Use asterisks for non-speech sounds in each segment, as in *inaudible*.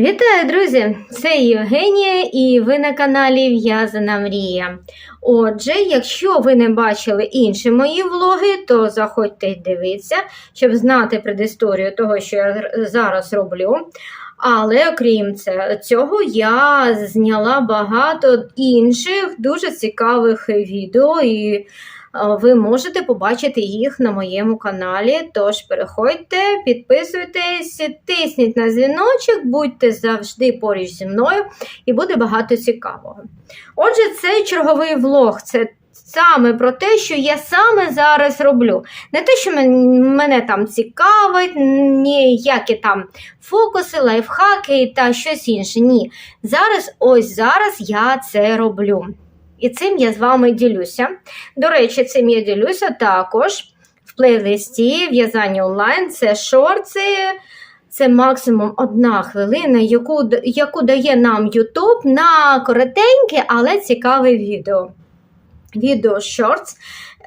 Вітаю, друзі! Це Євгенія і ви на каналі В'язана Мрія. Отже, якщо ви не бачили інші мої влоги, то заходьте й дивіться, щоб знати предісторію того, що я зараз роблю. Але окрім цього, я зняла багато інших дуже цікавих відео, і ви можете побачити їх на моєму каналі. Тож переходьте, підписуйтесь, тисніть на дзвіночок, будьте завжди поруч зі мною, і буде багато цікавого. Отже, цей черговий влог це саме про те, що я саме зараз роблю. Не те, що мен- мене там цікавить, ніякі там фокуси, лайфхаки та щось інше. Ні. Зараз, ось зараз я це роблю. І цим я з вами ділюся. До речі, цим я ділюся також в плейлисті в'язання онлайн. Це шорти, це максимум одна хвилина, яку, яку дає нам YouTube на коротеньке, але цікаве відео. Відео shorts,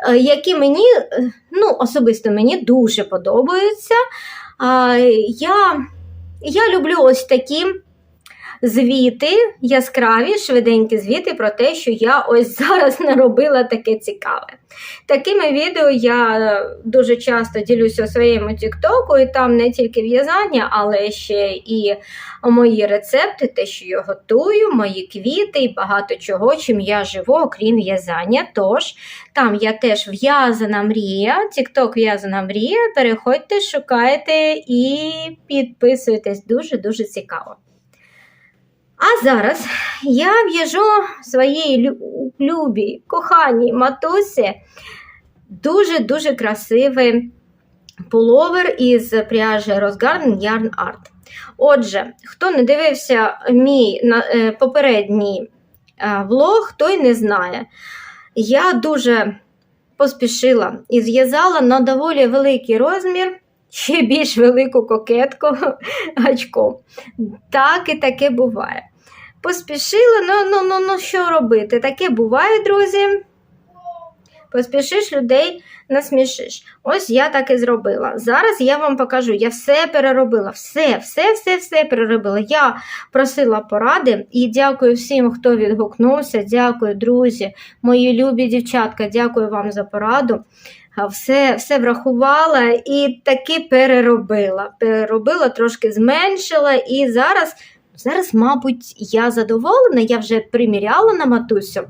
е, які мені, е, ну, особисто мені дуже подобаються. Я, я люблю ось такі звіти, яскраві, швиденькі звіти про те, що я ось *laughs* зараз наробила таке цікаве. Такими відео я дуже часто ділюся у своєму Тіктоку, і там не тільки в'язання, але ще і мої рецепти, те, що я готую, мої квіти і багато чого, чим я живу, окрім в'язання. Тож там я теж в'язана мрія, Тікток в'язана мрія. Переходьте, шукайте і підписуйтесь. Дуже-дуже цікаво. А зараз я в'яжу своїй лю- любій, коханій матусі дуже-дуже красивий пуловер із пряжі Rose Yarn Art. Отже, хто не дивився мій е, попередній е, влог, той не знає. Я дуже поспішила і зв'язала на доволі великий розмір, ще більш велику кокетку *laughs* гачком. Так і таке буває. Поспішила, ну, ну, ну, ну що робити? Таке буває, друзі. Поспішиш людей, насмішиш. Ось я так і зробила. Зараз я вам покажу, я все переробила, все, все, все, все переробила. Я просила поради і дякую всім, хто відгукнувся. Дякую, друзі, мої любі дівчатка, дякую вам за пораду. Все, все врахувала і таки переробила. Переробила, трошки зменшила, і зараз, зараз, мабуть, я задоволена, я вже приміряла на матусю,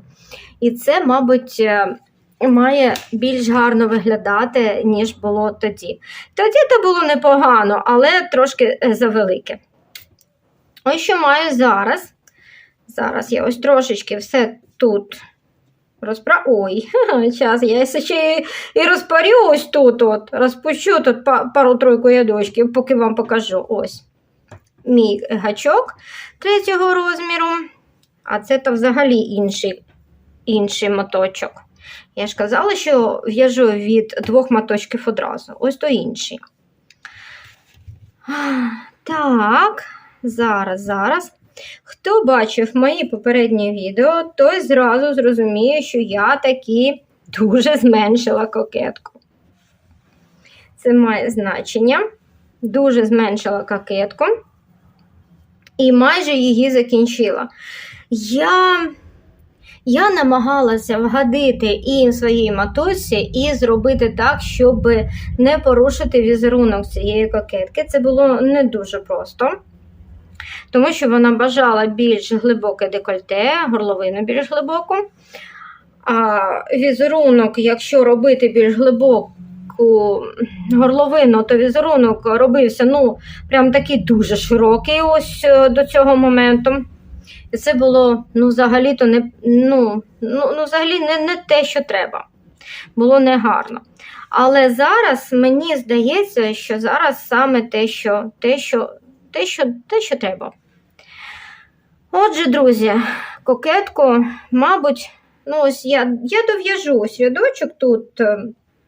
і це, мабуть, е, має більш гарно виглядати, ніж було тоді. Тоді то було непогано, але трошки е, завелике. Ось що маю зараз. Зараз я ось трошечки все тут розпра... Ой, *laughs* час, я ще і, розпарю ось тут, от, розпущу тут пару-тройку ядочків, поки вам покажу. Ось мій гачок третього розміру, а це то взагалі інший, інший моточок. Я ж казала, що в'яжу від двох моточків одразу. Ось то інший. Так, зараз, зараз. Хто бачив мої попередні відео, той зразу зрозуміє, що я таки дуже зменшила кокетку. Це має значення. Дуже зменшила кокетку і майже її закінчила. Я я намагалася вгадити і своїй матусі, і зробити так, щоб не порушити візерунок цієї кокетки. Це було не дуже просто, тому що вона бажала більш глибоке декольте, горловину більш глибоку. А візерунок, якщо робити більш глибоку горловину, то візерунок робився ну, прям такий дуже широкий ось е, до цього моменту. І це було ну, взагалі-то не, ну, ну, ну, взагалі не, не те, що треба. Було негарно. Але зараз мені здається, що зараз саме те, що, те, що, те, що, те, що треба. Отже, друзі, кокетку, мабуть, ну ось я, я дов'яжу ось рядочок тут, е,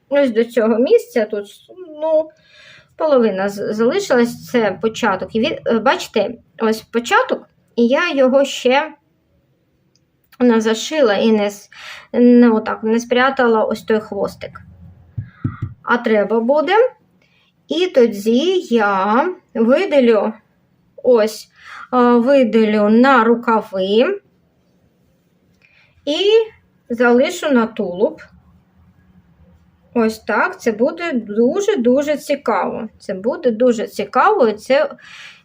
ось до цього місця, тут, ну, половина залишилась, це початок. І від, е, бачите, ось початок. І я його ще не зашила і не, не, отак, не спрятала ось той хвостик. А треба буде. І тоді я видалю ось е, виділю на рукави і залишу на тулуб. Ось так, це буде дуже-дуже цікаво. Це буде дуже цікаво, і це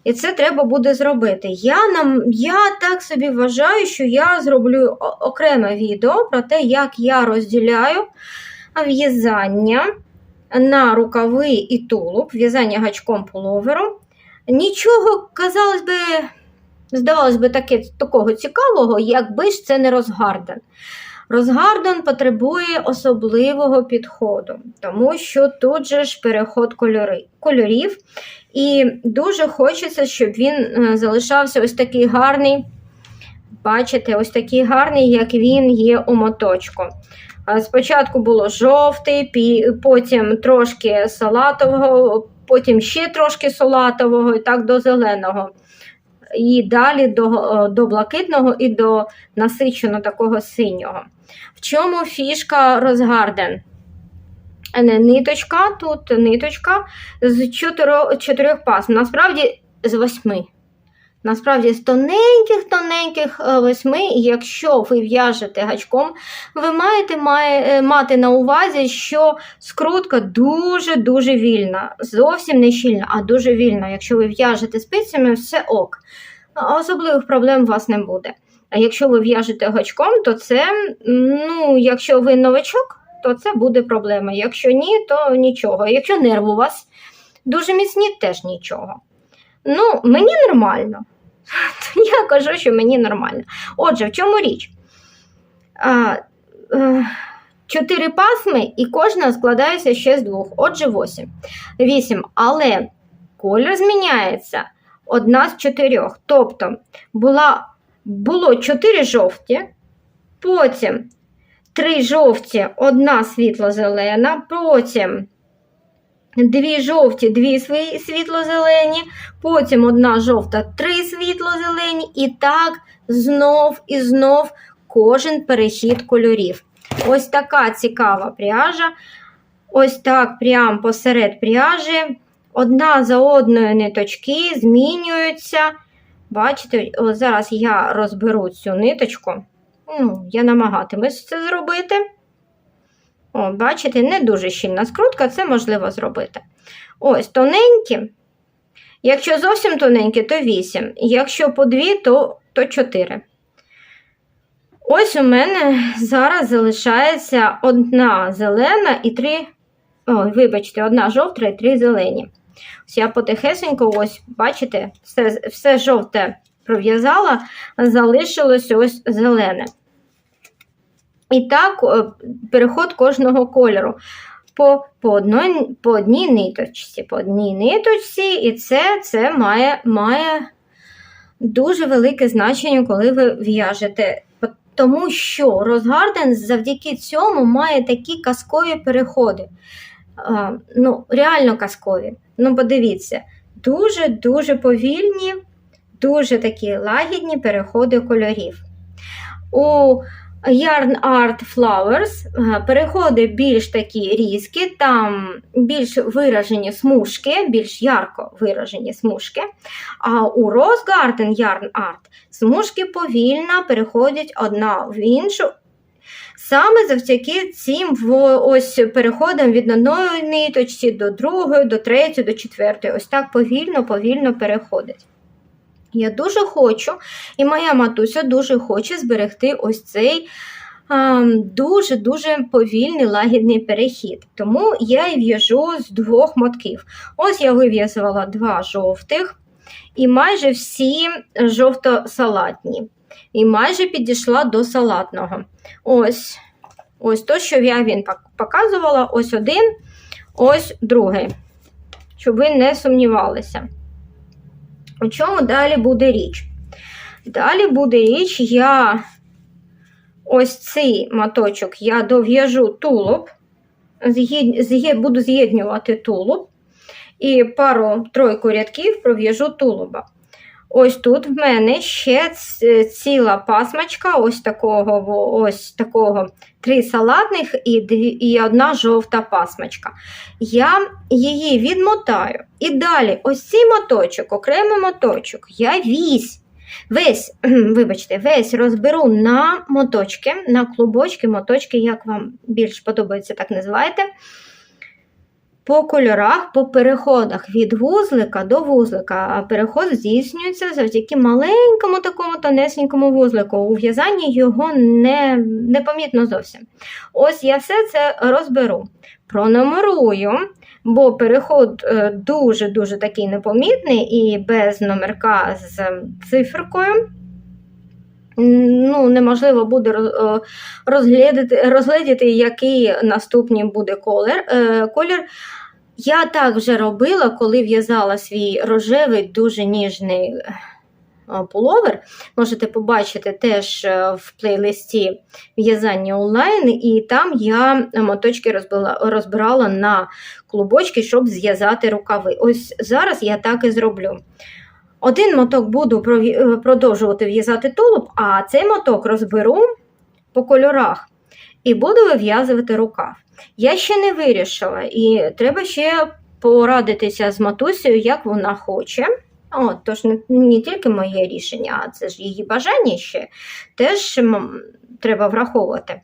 і це треба буде зробити. Я нам, я так собі вважаю, що я зроблю окреме відео про те, як я розділяю в'язання на рукави і тулуб, в'язання гачком пуловером. Нічого, казалось би, здавалось би, таке, такого цікавого, якби ж це не розгарден. Розгарден потребує особливого підходу, тому що тут же ж переход кольори, кольорів, і дуже хочеться, щоб він е, залишався ось такий гарний. Бачите, ось такий гарний, як він є у моточку. Спочатку було жовтий, потім трошки салатового, потім ще трошки салатового і так до зеленого. І далі до, е, до блакитного і до насичено такого синього. В чому фішка розгарден? Ниточка, тут ниточка з чотирьох, чотирьох пасм. Насправді з восьми. Насправді з тоненьких-тоненьких е, восьми, якщо ви в'яжете гачком, ви маєте має, е, мати на увазі, що скрутка дуже-дуже вільна. Зовсім не щільна, а дуже вільна. Якщо ви в'яжете спицями, все ок. Особливих проблем у вас не буде. А якщо ви в'яжете гачком, то це, ну, якщо ви новачок, то це буде проблема. Якщо ні, то нічого. Якщо нерв у вас дуже міцні, теж нічого. Ну, мені нормально. *laughs* Я кажу, що мені нормально. Отже, в чому річ? Е, Чотири пасми, і кожна складається ще з двох. Отже, восім. Вісім. Але колір зміняється одна з чотирьох. Тобто була, було чотири жовті, потім три жовті, одна світло-зелена, потім дві жовті, дві світло-зелені, потім одна жовта, три світло-зелені, і так знов і знов кожен перехід кольорів. Ось така цікава пряжа. Ось так, прямо посеред пряжі. Одна за одною ниточки змінюються. Бачите, зараз я розберу цю ниточку. Ну, я намагатимусь це зробити. О, бачите, не дуже щільна скрутка, це можливо зробити. Ось тоненькі. Якщо зовсім тоненькі, то 8. Якщо по 2, то, то 4. Ось у мене зараз залишається одна зелена і три. Ой, вибачте, одна жовта і три зелені. Ось я потихесенько, ось, бачите, все, все жовте пров'язала, залишилось ось зелене. І так, е, переход кожного кольору. По по, одной, по одній ниточці, по одній ниточці, і це це має має дуже велике значення, коли ви в'яжете. Тому що Розгарден завдяки цьому має такі казкові переходи. Ну, Реально казкові. Ну, подивіться, дуже-дуже повільні, дуже такі лагідні переходи кольорів. У Yarn Art Flowers е, переходи більш такі різкі, там більш виражені смужки, більш ярко виражені смужки. А у Rose Garden Yarn Art смужки повільно переходять одна в іншу. Саме завдяки цим ось переходам від одної ниточці до другої, до третьої, до четвертої. Ось так повільно-повільно переходить. Я дуже хочу, і моя матуся дуже хоче зберегти ось цей дуже-дуже повільний лагідний перехід. Тому я і в'яжу з двох мотків. Ось я вив'язувала два жовтих, і майже всі жовто-салатні. І майже підійшла до салатного. Ось ось то, що я він показувала, ось один, ось другий. Щоб ви не сумнівалися. У чому далі буде річ? Далі буде річ, я ось цей моточок я дов'яжу тулуб, буду з'єднювати тулуб і пару-тройку рядків пров'яжу тулуба. Ось тут в мене ще ціла пасмачка, ось такого, ось такого, три салатних і, дві, і одна жовта пасмачка. Я її відмотаю. І далі, ось цей моточок, окремий моточок, я вісь. Весь, *clears throat* вибачте, весь розберу на моточки, на клубочки, моточки, як вам більш подобається, так називаєте. По кольорах, по переходах від вузлика до вузлика. А переход здійснюється завдяки маленькому такому тонесенькому вузлику. У в'язанні його не, не помітно зовсім. Ось я все це розберу. Пронумерую, бо переход е, дуже-дуже такий непомітний і без номерка з циферкою. Ну, неможливо буде е, розглядати, розглядіти, який наступний буде колір. Е, колір. Я так вже робила, коли в'язала свій рожевий, дуже ніжний е, пуловер. Можете побачити теж в плейлисті в'язання онлайн, і там я моточки розбила, розбирала на клубочки, щоб зв'язати рукави. Ось зараз я так і зроблю. Один моток буду е, продовжувати в'язати тулуб, а цей моток розберу по кольорах і буду вив'язувати рукав. Я ще не вирішила, і треба ще порадитися з матусею, як вона хоче. От, тож не, не тільки моє рішення, а це ж її бажання ще теж треба враховувати.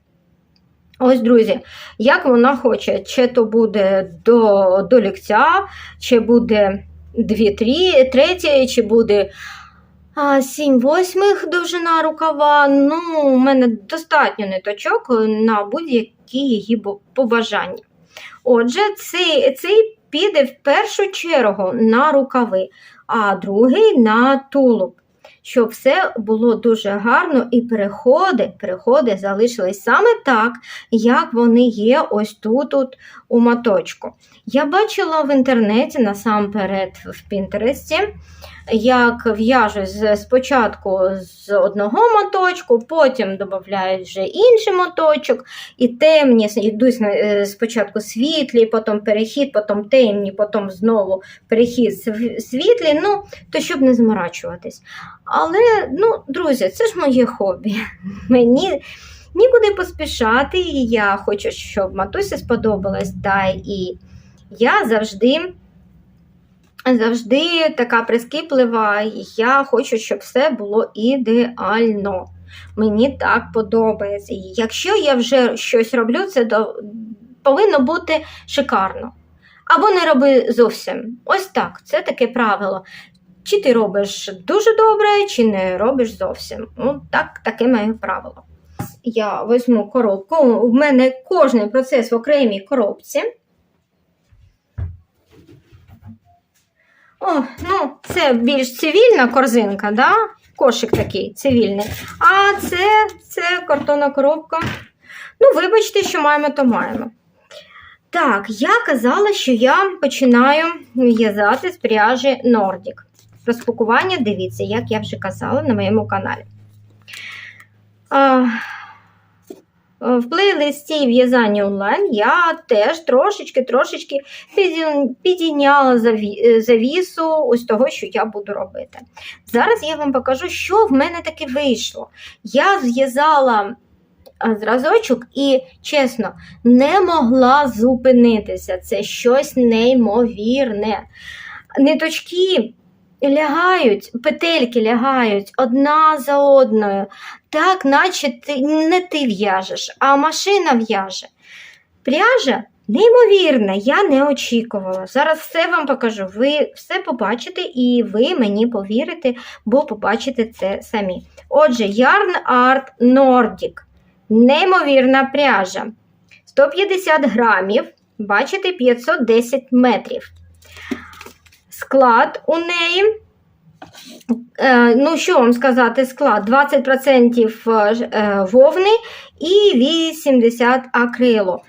Ось, друзі, як вона хоче, чи то буде до, до ліктя, чи буде 2 треті, чи буде а, 7 восьмих довжина рукава. Ну, у мене достатньо ниточок на будь-які її побажання. Отже, цей, цей піде в першу чергу на рукави, а другий на тулуб. Щоб все було дуже гарно і переходи, переходи залишились саме так, як вони є ось тут от у моточку. Я бачила в інтернеті насамперед в Пінтересті, як в'яжуть з- спочатку з одного моточку, потім додають вже інший моточок, і темні йдуть е, спочатку світлі, потім перехід, потім темні, потім знову перехід св- світлі. Ну, то щоб не зморачуватись. Але, ну, друзі, це ж моє хобі. *laughs* Мені нікуди поспішати, і я хочу, щоб матусі сподобалось, та і я завжди. Завжди така прискіплива, я хочу, щоб все було ідеально. Мені так подобається. Якщо я вже щось роблю, це повинно бути шикарно. Або не роби зовсім. Ось так, це таке правило. Чи ти робиш дуже добре, чи не робиш зовсім. Ну, так, таке моє правило. Я візьму коробку. У мене кожний процес в окремій коробці. О, ну, це більш цивільна корзинка, да? кошик такий цивільний. А це, це картонна коробка. Ну, вибачте, що маємо, то маємо. Так, я казала, що я починаю в'язати з пряжі Nordic. Розпакування, дивіться, як я вже казала на моєму каналі. А, в плейлисті в'язання онлайн я теж трошечки-трошечки підійняла завісу ось того, що я буду робити. Зараз я вам покажу, що в мене таки вийшло. Я зв'язала зразочок і, чесно, не могла зупинитися. Це щось неймовірне. Ниточки лягають, петельки лягають одна за одною, так, наче ти, не ти в'яжеш, а машина в'яже. Пряжа неймовірна, я не очікувала. Зараз все вам покажу. Ви все побачите і ви мені повірите, бо побачите це самі. Отже, Yarn Art Nordic. Неймовірна пряжа. 150 грамів, бачите, 510 метрів. Склад у неї. Е, ну, що вам сказати, склад 20% е, вовни і 80 акрилу.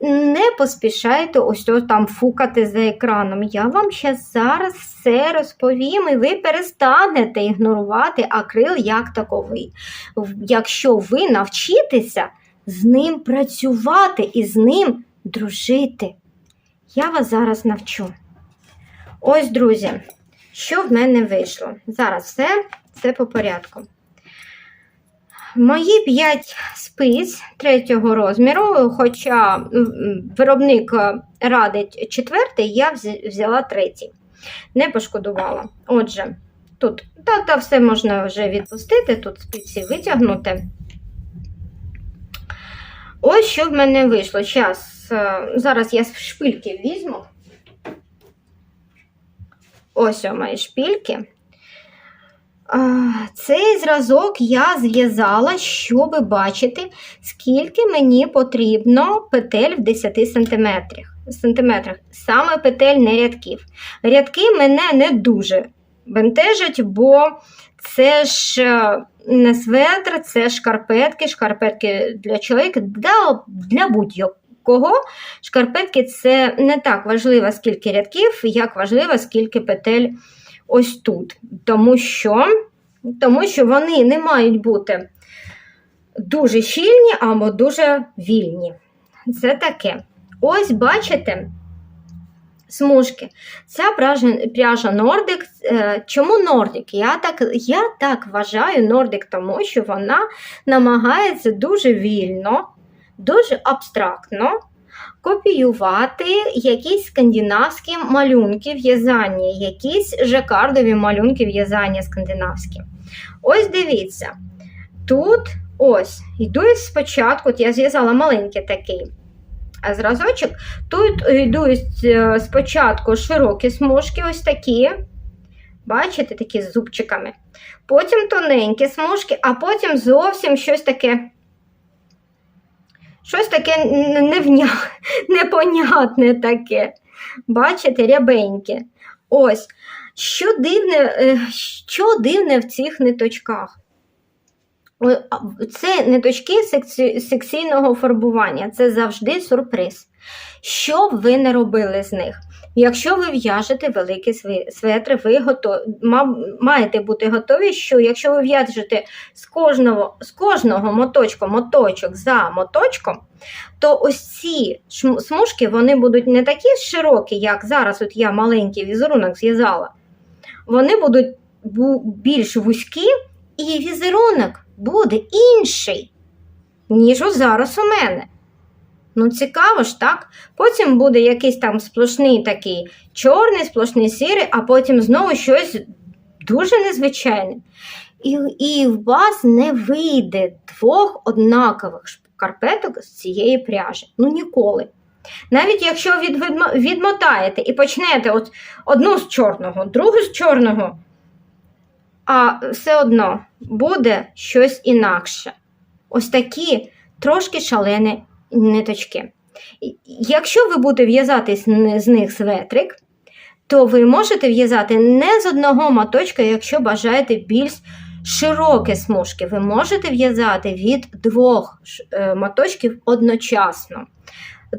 Не поспішайте ось там фукати за екраном. Я вам ще зараз все розповім, і ви перестанете ігнорувати акрил як таковий. Якщо ви навчитеся з ним працювати і з ним дружити. Я вас зараз навчу. Ось, друзі, що в мене вийшло? Зараз все, все по порядку. Мої 5 спиць третього розміру, хоча виробник е, радить четвертий, я взяла третій. Не пошкодувала. Отже, тут та, та все можна вже відпустити, тут спиці витягнути. Ось що в мене вийшло. Щас, е, зараз я шпильки візьму. Ось о мої шпильки. А, Цей зразок я зв'язала, щоб бачити, скільки мені потрібно петель в 10 сантиметрах. сантиметрах. Саме петель, не рядків. Рядки мене не дуже бентежать, бо це ж е, не светр, це шкарпетки, шкарпетки для чоловіка, для, для будь-якого. Шкарпетки це не так важливо, скільки рядків, як важливо, скільки петель ось тут. Тому що, тому що вони не мають бути дуже щільні або дуже вільні. Це таке. Ось бачите. Смужки. Ця пряжа, Nordic. Е, Чому Nordic? Я так, я так вважаю Nordic, тому що вона намагається дуже вільно, дуже абстрактно копіювати якісь скандинавські малюнки в'язання, якісь жакардові малюнки в'язання скандинавські. Ось дивіться. Тут ось, йду спочатку, от я зв'язала маленький такий зразочок. Тут йдуть е, спочатку широкі смужки, ось такі. Бачите, такі з зубчиками. Потім тоненькі смужки, а потім зовсім щось таке. Щось таке *laughs* непонятне таке. Бачите, рябеньке. Ось. Що дивне, е, що дивне в цих ниточках? Це ниточки секці- секційного фарбування, це завжди сюрприз. Що б ви не робили з них? Якщо ви в'яжете великі светри, ви готові, маєте бути готові, що якщо ви в'яжете з кожного, з кожного моточку моточок за моточком, то ось ці смужки вони будуть не такі широкі, як зараз от я маленький візерунок зв'язала. Вони будуть більш вузькі, і візерунок буде інший, ніж зараз у мене. Ну, цікаво ж, так? Потім буде якийсь там сплошний такий чорний, сплошний сірий, а потім знову щось дуже незвичайне. І, і в вас не вийде двох однакових шкарпеток з цієї пряжі. Ну ніколи. Навіть якщо відмотаєте і почнете от одну з чорного, другу з чорного, а все одно буде щось інакше. Ось такі трошки шалені ниточки. Якщо ви будете в'язати з них светрик, то ви можете в'язати не з одного моточка, якщо бажаєте більш широкі смужки. Ви можете в'язати від двох е, моточків одночасно.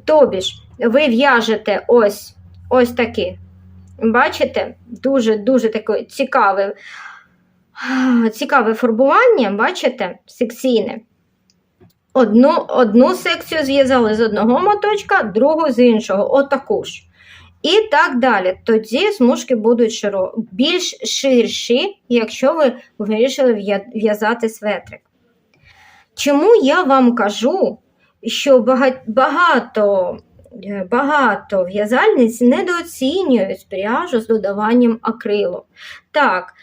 Тобі ж, ви в'яжете ось, ось такі. Бачите? Дуже-дуже таке цікаве, цікаве фарбування, бачите, секційне. Одну, одну секцію зв'язали з одного моточка, другу з іншого, отаку ж. І так далі. Тоді смужки будуть широ... більш ширші, якщо ви вирішили в'язати светрик. Чому я вам кажу, що багато, е, багато в'язальниць недооцінюють пряжу з додаванням акрилу. Так,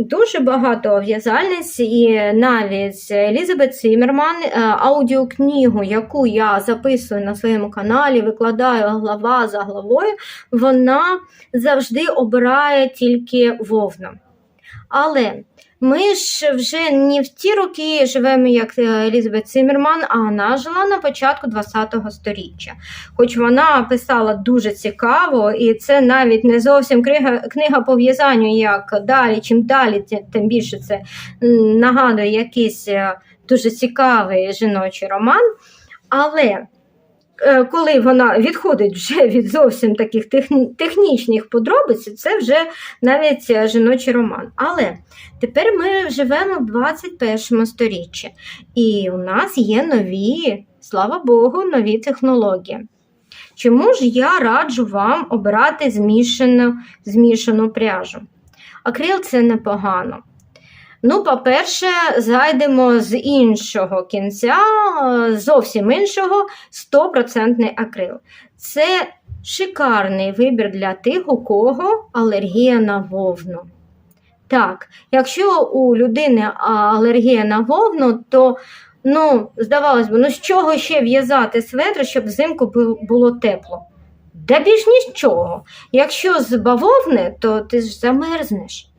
Дуже багато в'язальниць, і навіть Елізабет Сімерман, е, аудіокнигу, яку я записую на своєму каналі, викладаю глава за главою, вона завжди обирає тільки вовну. Але ми ж вже не в ті роки живемо, як е, Елізабет Циммерман, а вона жила на початку ХХ століття. Хоч вона писала дуже цікаво, і це навіть не зовсім книга, книга по в'язанню, як далі, чим далі, тим більше це нагадує якийсь е, дуже цікавий жіночий роман. Але коли вона відходить вже *laughs* від зовсім таких технічних подробиць, це вже навіть е, жіночий роман. Але тепер ми живемо в 21 сторіччі, і у нас є нові, слава Богу, нові технології. Чому ж я раджу вам обирати змішану, змішану пряжу? Акрил це непогано. Ну, по-перше, зайдемо з іншого кінця, е, зовсім іншого 100% акрил. Це шикарний вибір для тих, у кого алергія на вовну. Так, якщо у людини алергія на вовну, то, ну, здавалось би, ну з чого ще в'язати светр, щоб взимку було тепло? Да більш нічого. Якщо з бавовни, то ти ж замерзнеш.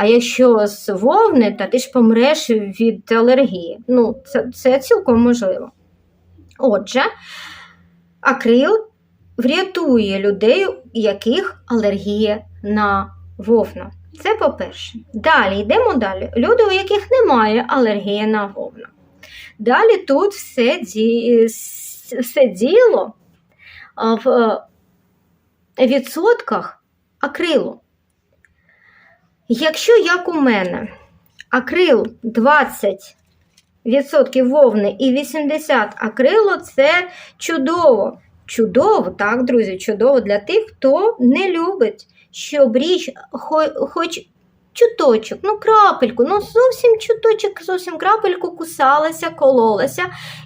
А якщо з вовни, то ти ж помреш від алергії. Ну, це, це цілком можливо. Отже, акрил врятує людей, у яких алергія на вовну. Це по-перше. Далі йдемо далі. Люди, у яких немає алергії на вовну. Далі тут все, ді... все діло в е, відсотках акрилу. Якщо, як у мене, акрил 20% вовни і 80 акрилу, це чудово. Чудово, так, друзі, чудово для тих, хто не любить, щоб річ хоч чуточок, ну крапельку, ну зовсім чуточок, зовсім крапельку кусалася, кололася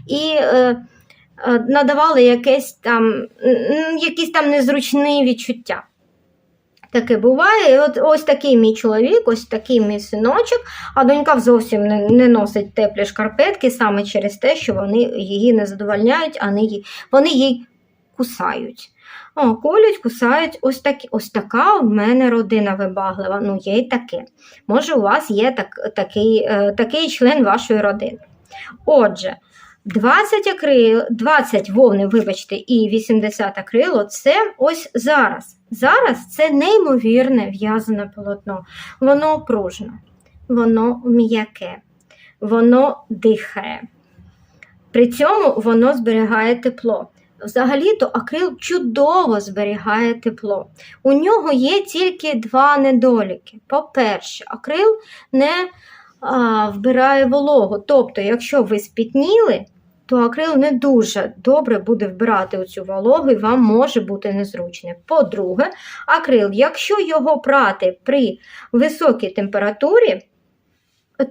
і е, е, надавала якесь там, якісь там незручні відчуття. Таке буває. І от ось такий мій чоловік, ось такий мій синочок, а донька зовсім не, не носить теплі шкарпетки саме через те, що вони її не задовольняють, а не її, вони її кусають. О, колють, кусають, ось такі, ось така в мене родина вибаглива. Ну, є й таке. Може, у вас є так, такий, е, такий член вашої родини. Отже, 20 акрил, 20 вовни, вибачте, і 80 акрилу це ось зараз. Зараз це неймовірне в'язане полотно. Воно пружне, воно м'яке, воно дихає. При цьому воно зберігає тепло. Взагалі-то акрил чудово зберігає тепло. У нього є тільки два недоліки. По-перше, акрил не а, вбирає вологу. Тобто, якщо ви спітніли, то акрил не дуже добре буде вбирати оцю вологу і вам може бути незручно. По-друге, акрил, якщо його прати при високій температурі,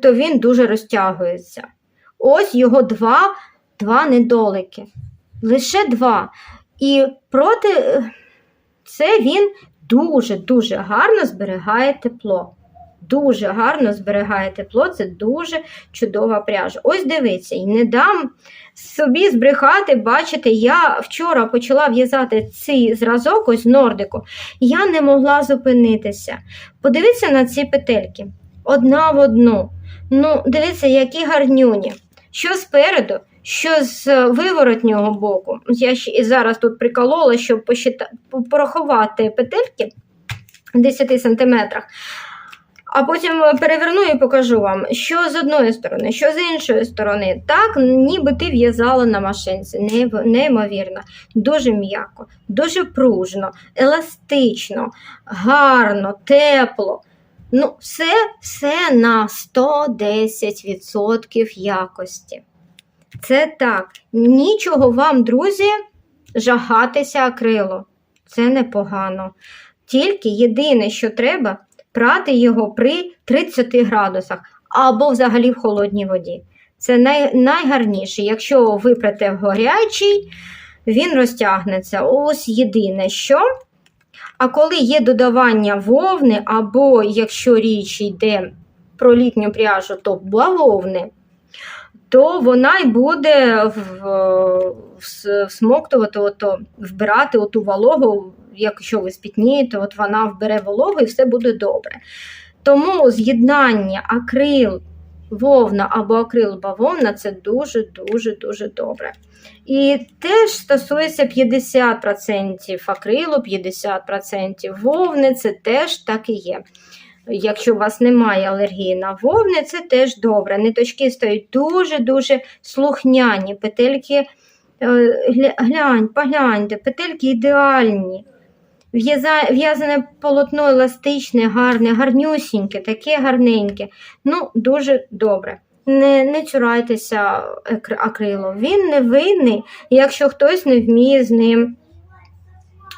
то він дуже розтягується. Ось його два, два недоліки. Лише два. І проти е, це він дуже-дуже гарно зберігає тепло. Дуже гарно зберігає тепло, це дуже чудова пряжа. Ось дивіться, і не дам собі збрехати, бачите, я вчора почала в'язати цей зразок ось нордику. Я не могла зупинитися. Подивіться на ці петельки. Одна в одну. Ну, дивіться, які гарнюні. Що спереду, що з виворотнього боку. Я ще і зараз тут приколола, щоб порахувати петельки в 10 сантиметрах. А потім переверну і покажу вам, що з одної сторони, що з іншої сторони. Так, ніби ти в'язала на машинці. Неймовірно, дуже м'яко, дуже пружно, еластично, гарно, тепло. Ну, все, все на 110% якості. Це так. Нічого вам, друзі, жагатися акрилу. Це непогано. Тільки єдине, що треба, прати його при 30 градусах або взагалі в холодній воді. Це най, найгарніше. Якщо випрете в горячий, він розтягнеться. Ось єдине що. А коли є додавання вовни, або якщо річ йде про літню пряжу, то бавовни, то вона й буде в, в, всмоктувати, ото, вбирати оту вологу, якщо ви спітнієте, от вона вбере вологу і все буде добре. Тому з'єднання акрил вовна або акрил бавовна це дуже-дуже дуже добре. І теж стосується 50% акрилу, 50% вовни, це теж так і є. Якщо у вас немає алергії на вовни, це теж добре. Ниточки стають дуже-дуже слухняні. Петельки, е, глянь, погляньте, петельки ідеальні. В'яза- В'язане полотно еластичне, гарне, гарнюсіньке, таке гарненьке. Ну, дуже добре. Не, не цурайтеся акри- акрилу. Він не винний, якщо хтось не вміє з ним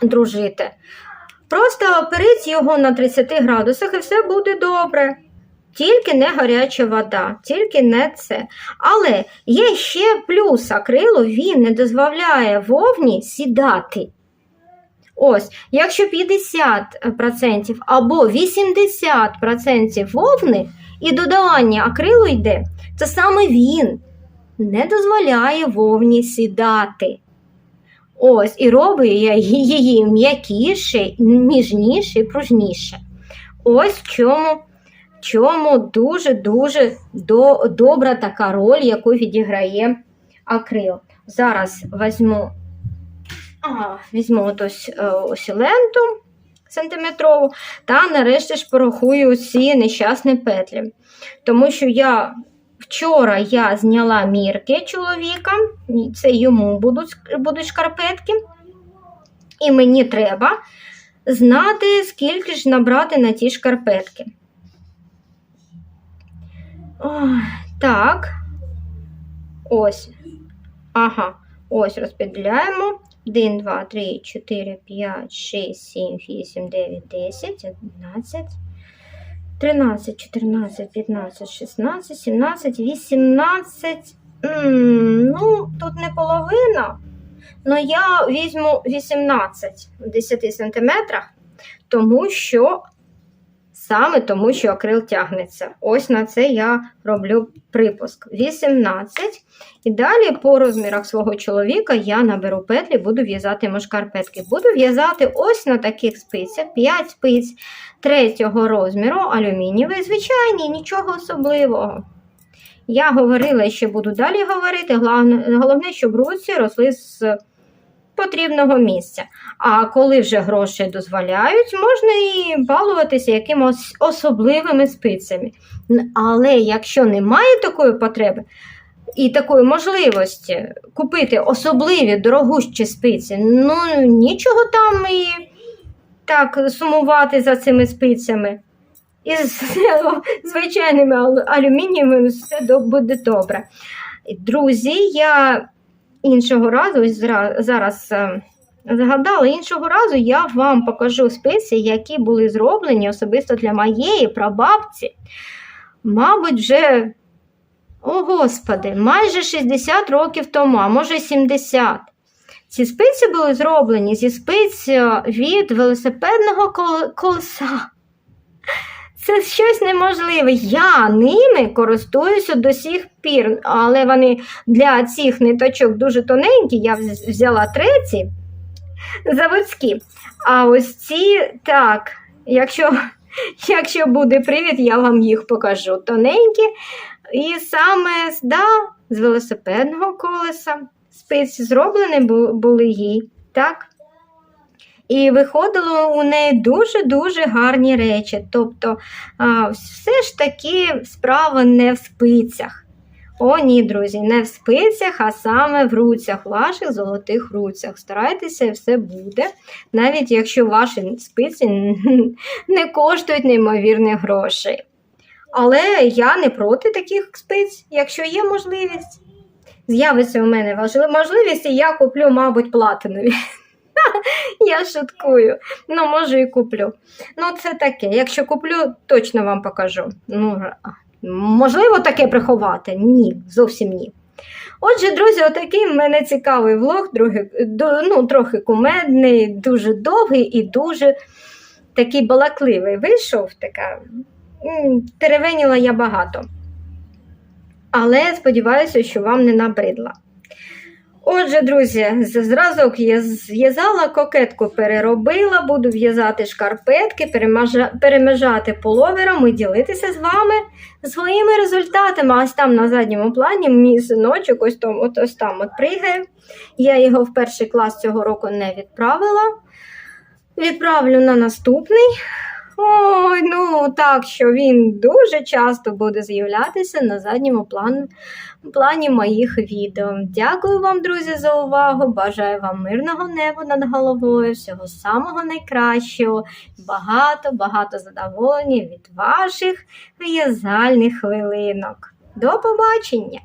дружити. Просто оперіть його на 30 градусах і все буде добре. Тільки не гаряча вода, тільки не це. Але є ще плюс акрилу, він не дозволяє вовні сідати. Ось, якщо 50% або 80% вовни і додавання акрилу йде, то саме він не дозволяє вовні сідати. Ось, і робить її м'якіше, ніжніше і пружніше. Ось чому, чому дуже-дуже до, добра така роль, яку відіграє акрил. Зараз візьму, ага, візьму от ось, е, ось ленту сантиметрову та нарешті ж порахую ці нещасні петлі. Тому що я Вчора я зняла мірки чоловіка, це йому будуть, будуть шкарпетки. І мені треба знати, скільки ж набрати на ті шкарпетки. Ой, так. Ось. Ага, ось розподіляємо. 1, 2, 3, 4, 5, 6, 7, 8, 9, 10, 11. 13, 14, 15, 16, 17, 18. М, ну, тут не половина. Но я візьму 18 в 10 сантиметрах, тому що саме тому, що акрил тягнеться. Ось на це я роблю припуск. 18. І далі по розмірах свого чоловіка я наберу петлі, буду в'язати йому шкарпетки. Буду в'язати ось на таких спицях 5 спиць третього розміру, алюмінієвий, звичайні, нічого особливого. Я говорила, що буду далі говорити. Головне, щоб руці росли з потрібного місця. А коли вже гроші дозволяють, можна і балуватися якимось особливими спицями. Але якщо немає такої потреби і такої можливості купити особливі дорогущі спиці, ну нічого там і так сумувати за цими спицями. І з *laughs* звичайними алюмінієвими все буде добре. Друзі, я іншого разу, ось зараз е, згадала, іншого разу я вам покажу спиці, які були зроблені особисто для моєї прабабці. Мабуть, вже, о Господи, майже 60 років тому, а може 70. Ці спиці були зроблені зі спиць е, від велосипедного колеса. Це щось неможливе. Я ними користуюся до сих пір, але вони для цих ниточок дуже тоненькі, я взяла треці заводські. А ось ці, так, якщо якщо буде привід, я вам їх покажу. Тоненькі. І саме да, з велосипедного колеса спиці зроблені були їй. так? І виходило у неї дуже-дуже гарні речі. Тобто, все ж таки справа не в спицях. О, ні, друзі, не в спицях, а саме в руцях, ваших золотих руцях. Старайтеся все буде, навіть якщо ваші спиці *laughs* не коштують неймовірних грошей. Але я не проти таких спиць, якщо є можливість. З'явиться у мене можливість, і я куплю, мабуть, платинові. *laughs* *laughs* Я шуткую. Ну, може, і куплю. Ну, це таке. Якщо куплю, точно вам покажу. Ну, Можливо, таке приховати? Ні, зовсім ні. Отже, друзі, отакий в мене цікавий влог, другий, ну, трохи кумедний, дуже довгий і дуже такий балакливий вийшов. така, Теревеніла я багато. Але сподіваюся, що вам не набридла. Отже, друзі, зразок я зв'язала, кокетку переробила, буду в'язати шкарпетки, перемежати половером і ділитися з вами своїми результатами. Ось там на задньому плані мій синочок ось там от, ось там от пригає. Я його в перший клас цього року не відправила. Відправлю на наступний. Ой, ну так, що він дуже часто буде з'являтися на задньому плані, плані моїх відео. Дякую вам, друзі, за увагу. Бажаю вам мирного неба над головою, всього самого найкращого, багато-багато задоволення від ваших в'язальних хвилинок. До побачення!